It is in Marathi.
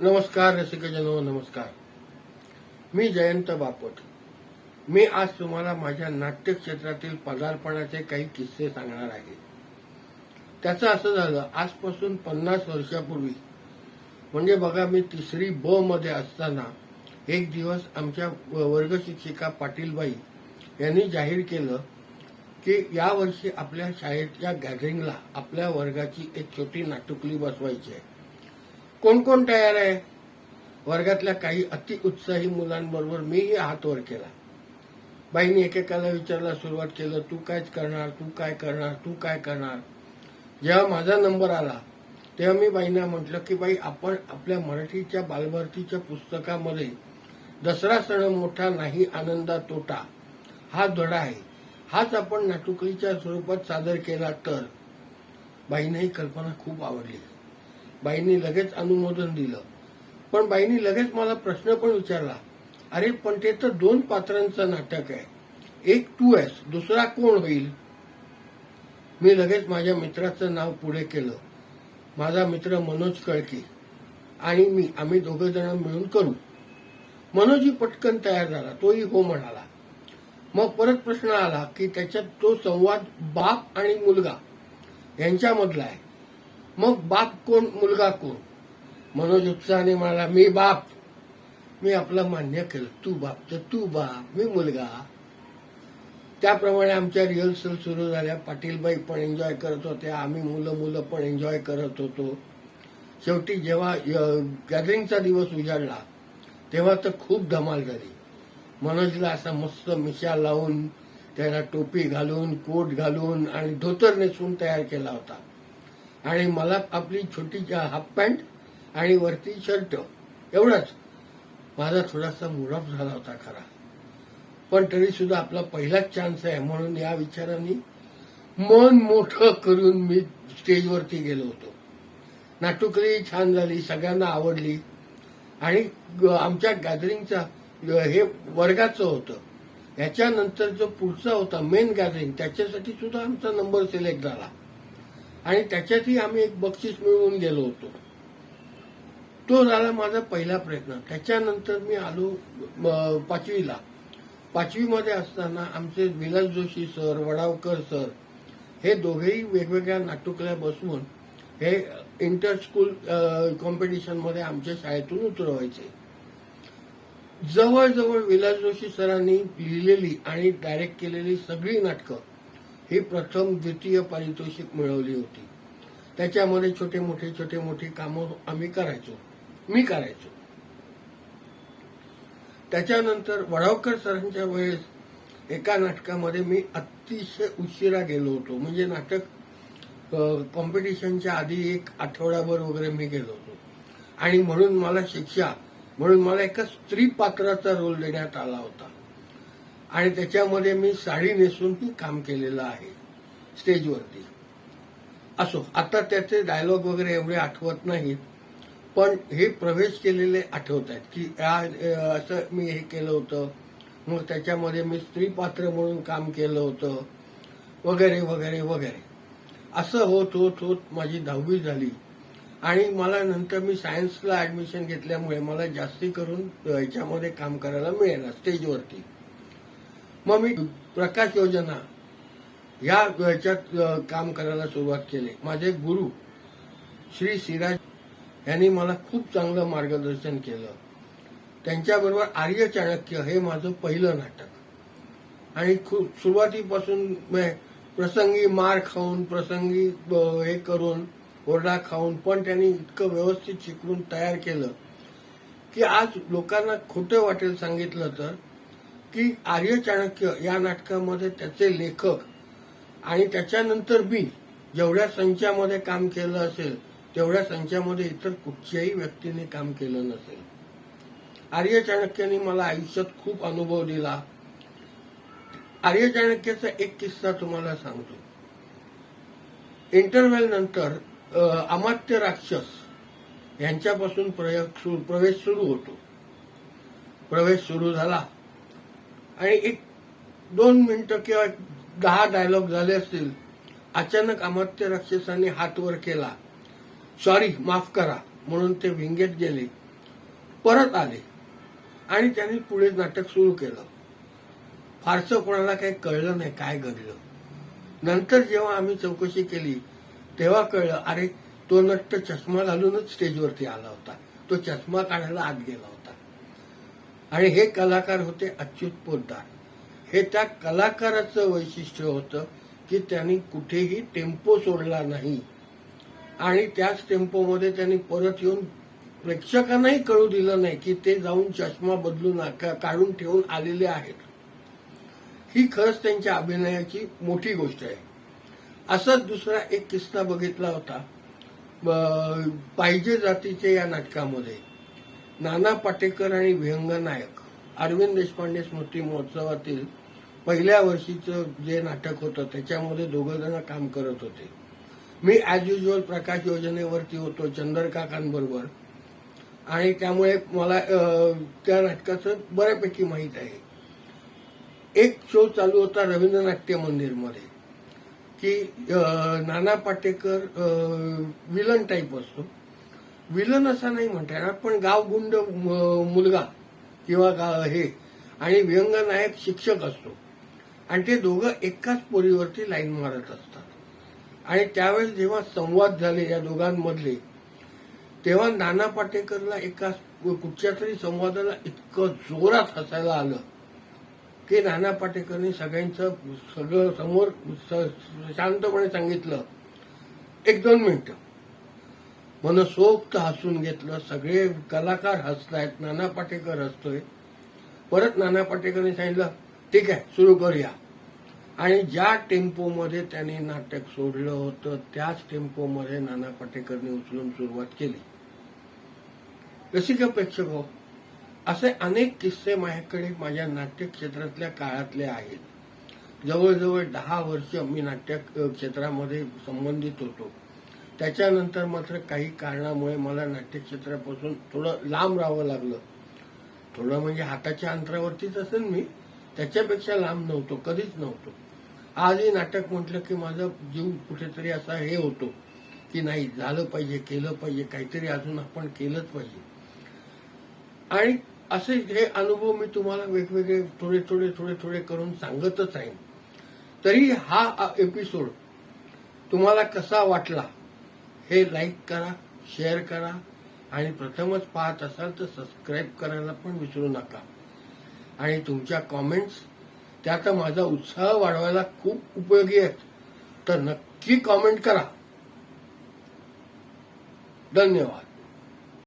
नमस्कार रसिकजनो नमस्कार. मी जयंत बापट. मी आज तुम्हाला माझ्या नाट्य क्षेत्रातील पदार्पणाचे काही किस्से सांगणार आहे. त्याचं असं झालं आजपासून पन्नास वर्षापूर्वी. म्हणजे बघा मी तिसरी ब मध्ये असताना एक दिवस आमच्या वर्ग शिक्षिका पाटीलबाई यांनी जाहीर केलं की यावर्षी आपल्या शाळेच्या गॅदरिंगला आपल्या वर्गाची एक छोटी नाटुकली बसवायची आहे. कोण कोण तयार आहे? वर्गातल्या काही अति उत्साही मुलांबरोबर मीही हात वर केला. बाईंनी एकेकाला विचारायला सुरुवात केलं तू कायच करणार? तू काय करणार? तू काय करणार? जेव्हा माझा नंबर आला तेव्हा मी बाईंना म्हटलं की बाई आपण आपल्या मराठीच्या बालभारतीच्या पुस्तकामध्ये दसरा सण मोठा नाही आनंदा तोटा हा धडा आहे. हाच आपण नाटुकलीच्या स्वरूपात सादर केला तर. बाईंनाही कल्पना खूप आवडली. बाईंनी लगेच अनुमोदन दिलं. पण बाईंनी लगेच मला प्रश्न पण विचारला. अरे पण ते तर दोन पात्रांचं नाटक आहे. एक तू आहेस दुसरा कोण होईल? मी लगेच माझ्या मित्राचं नाव पुढे केलं. माझा मित्र मनोज कळकी आणि मी आम्ही दोघं जण मिळून करू. मनोजही पटकन तयार झाला तोही हो म्हणाला. मग परत प्रश्न आला की त्याच्यात तो संवाद बाप आणि मुलगा यांच्यामधला आहे. मग बाप कोण? मुलगा कोण? मनोज उत्साहाने म्हणाला मी बाप. मी आपलं मान्य केलं. तू बाप तर तू बाप. मी मुलगा. त्याप्रमाणे आमच्या रिहर्सल सुरू झाल्या. पाटीलबाई पण एन्जॉय करत होत्या आम्ही मुलं मुलं पण एन्जॉय करत होतो. शेवटी जेव्हा गॅदरिंगचा दिवस उजाडला तेव्हा तर खूप धमाल झाली. मनोजला असा मस्त मिशा लावून त्याला टोपी घालून कोट घालून आणि धोतर नेसून तयार केला होता. आणि मला आपली छोटी हाफ पॅन्ट आणि वरती शर्ट एवढाच. माझा थोडासा मुरफ झाला होता खरा. पण तरी सुद्धा आपला पहिलाच चान्स आहे म्हणून या विचारांनी मन मोठं करून मी स्टेजवरती गेलो होतो. नाटुकली छान झाली सगळ्यांना आवडली. आणि ग- आमच्या गॅदरिंगचा हे वर्गाचं होतं. ह्याच्यानंतर जो पुढचा होता मेन गॅदरिंग त्याच्यासाठी सुद्धा आमचा नंबर सिलेक्ट झाला. आणि त्याच्यातही आम्ही एक बक्षीस मिळवून गेलो होतो. तो झाला माझा पहिला प्रयत्न. त्याच्यानंतर मी आलो पाचवीला. पाचवीमध्ये असताना आमचे विलास जोशी सर वडावकर सर हे दोघेही वेगवेगळ्या नाटुकल्या बसवून हे इंटर स्कूल कॉम्पिटिशनमध्ये आमच्या शाळेतून उतरवायचे. जवळजवळ विलास जोशी सरांनी लिहिलेली आणि डायरेक्ट केलेली सगळी नाटकं ही प्रथम द्वितीय पारितोषिक मिळवली होती. त्याच्यामध्ये छोटे मोठे छोटे मोठी कामं आम्ही करायचो. मी करायचो. त्याच्यानंतर वडावकर सरांच्या वेळेस एका नाटकामध्ये मी अतिशय उशिरा गेलो होतो. म्हणजे नाटक कॉम्पिटिशनच्या आधी एक आठवडाभर वगैरे मी गेलो होतो. आणि म्हणून मला शिक्षा म्हणून मला एका स्त्री पात्राचा रोल देण्यात आला होता. आणि त्याच्यामध्ये मी साडी नेसूनही काम केलेलं आहे स्टेजवरती. असो आता त्याचे डायलॉग वगैरे एवढे आठवत नाहीत पण हे प्रवेश केलेले आठवत आहेत की असं मी हे केलं होतं. मग त्याच्यामध्ये मी स्त्री पात्र म्हणून काम केलं होतं. वगैरे वगैरे वगैरे. असं होत होत होत माझी दहावी झाली. आणि मला नंतर मी सायन्सला ऍडमिशन घेतल्यामुळे मला जास्ती करून याच्यामध्ये काम करायला मिळेल स्टेजवरती मग मी प्रकाश योजना या याच्यात काम करायला सुरुवात केली. माझे गुरु श्री सिराज यांनी मला खूप चांगलं मार्गदर्शन केलं. त्यांच्याबरोबर आर्य चाणक्य हे माझं पहिलं नाटक. आणि खूप सुरुवातीपासून प्रसंगी मार खाऊन प्रसंगी हे करून ओरडा खाऊन पण त्यांनी इतकं व्यवस्थित शिकवून तयार केलं की आज लोकांना खोटं वाटेल सांगितलं तर की आर्य चाणक्य या नाटकामध्ये त्याचे लेखक आणि त्याच्यानंतर बी जेवढ्या संचामध्ये काम केलं असेल तेवढ्या संचामध्ये इतर कुठच्याही व्यक्तीने काम केलं नसेल. आर्य चाणक्याने मला आयुष्यात खूप अनुभव दिला. आर्य चाणक्याचा एक किस्सा तुम्हाला सांगतो. इंटरव्हेल नंतर अमात्य राक्षस यांच्यापासून प्रयोग सु- प्रवेश सुरू होतो. प्रवेश सुरू झाला. आणि एक दोन मिनिटं किंवा दहा डायलॉग झाले असतील अचानक अमात्य राक्षसाने हात वर केला. सॉरी माफ करा म्हणून ते विंगेत गेले. परत आले. आणि त्यांनी पुढे नाटक सुरू केलं. फारसं कोणाला काही कळलं नाही काय घडलं. नंतर जेव्हा आम्ही चौकशी केली तेव्हा कळलं अरे तो नट्ट चष्मा घालूनच स्टेजवरती आला होता. तो चष्मा काढायला आत गेला होता. आणि हे कलाकार होते अच्युत पोद्दार. हे त्या कलाकाराचं वैशिष्ट्य होतं की त्यांनी कुठेही टेम्पो सोडला नाही. आणि त्याच टेम्पोमध्ये त्यांनी परत येऊन प्रेक्षकांनाही कळू दिलं नाही की ते जाऊन चष्मा बदलून काढून ठेवून आलेले आहेत. ही खरंच त्यांच्या अभिनयाची मोठी गोष्ट आहे. असंच दुसरा एक किस्सा बघितला होता पाहिजे जातीचे या नाटकामध्ये. नाना पाटेकर आणि विहंग नायक. अरविंद देशपांडे स्मृती महोत्सवातील पहिल्या वर्षीचं जे नाटक होतं त्याच्यामध्ये दोघं जण काम करत होते. मी ॲज युजल प्रकाश योजनेवरती होतो चंद्रकाकांबरोबर. आणि त्यामुळे मला त्या नाटकाचं बऱ्यापैकी माहीत आहे. एक शो चालू होता रवींद्र नाट्य मंदिरमध्ये की नाना पाटेकर विलन टाईप असतो. विलन असा नाही म्हणता येणार पण गावगुंड म- मुलगा किंवा गाव हे आणि व्यंग नायक शिक्षक असतो. आणि ते दोघं एकाच पोरीवरती लाईन मारत असतात. आणि त्यावेळेस जेव्हा संवाद झाले या दोघांमधले तेव्हा नाना पाटेकरला एका कुठच्या तरी संवादाला इतकं जोरात हसायला आलं की नाना पाटेकरने सगळ्यांचं सगळं समोर शांतपणे सांगितलं एक दोन मिनिटं. मनसोक्त हसून घेतलं. सगळे कलाकार हसतायत. नाना पाटेकर हसतोय. परत नाना पाटेकरने सांगितलं ठीक आहे सुरू करूया. आणि ज्या टेम्पोमध्ये त्यांनी नाटक सोडलं होतं त्याच टेम्पोमध्ये नाना पाटेकरने उचलून सुरुवात केली. रसिक प्रेक्षक हो? असे अनेक किस्से माझ्याकडे माझ्या नाट्य क्षेत्रातल्या काळातले आहेत. जवळजवळ दहा वर्ष मी नाट्य क्षेत्रामध्ये संबंधित होतो. त्याच्यानंतर मात्र काही कारणामुळे मला नाट्यक्षेत्रापासून थोडं लांब राहावं लागलं. थोडं म्हणजे हाताच्या अंतरावरतीच असेल मी त्याच्यापेक्षा लांब नव्हतो कधीच नव्हतो. आजही नाटक म्हटलं की माझा जीव कुठेतरी असा हे होतो की नाही झालं पाहिजे केलं पाहिजे काहीतरी अजून आपण केलंच पाहिजे. आणि असे हे अनुभव मी तुम्हाला वेगवेगळे थोडे थोडे थोडे थोडे करून सांगतच आहे. तरी हा एपिसोड तुम्हाला कसा वाटला? हे लाईक करा शेअर करा आणि प्रथमच पाहत असाल तर सबस्क्राईब करायला पण विसरू नका. आणि तुमच्या कॉमेंट्स त्यात माझा उत्साह वाढवायला खूप उपयोगी आहेत. तर नक्की कॉमेंट करा. धन्यवाद.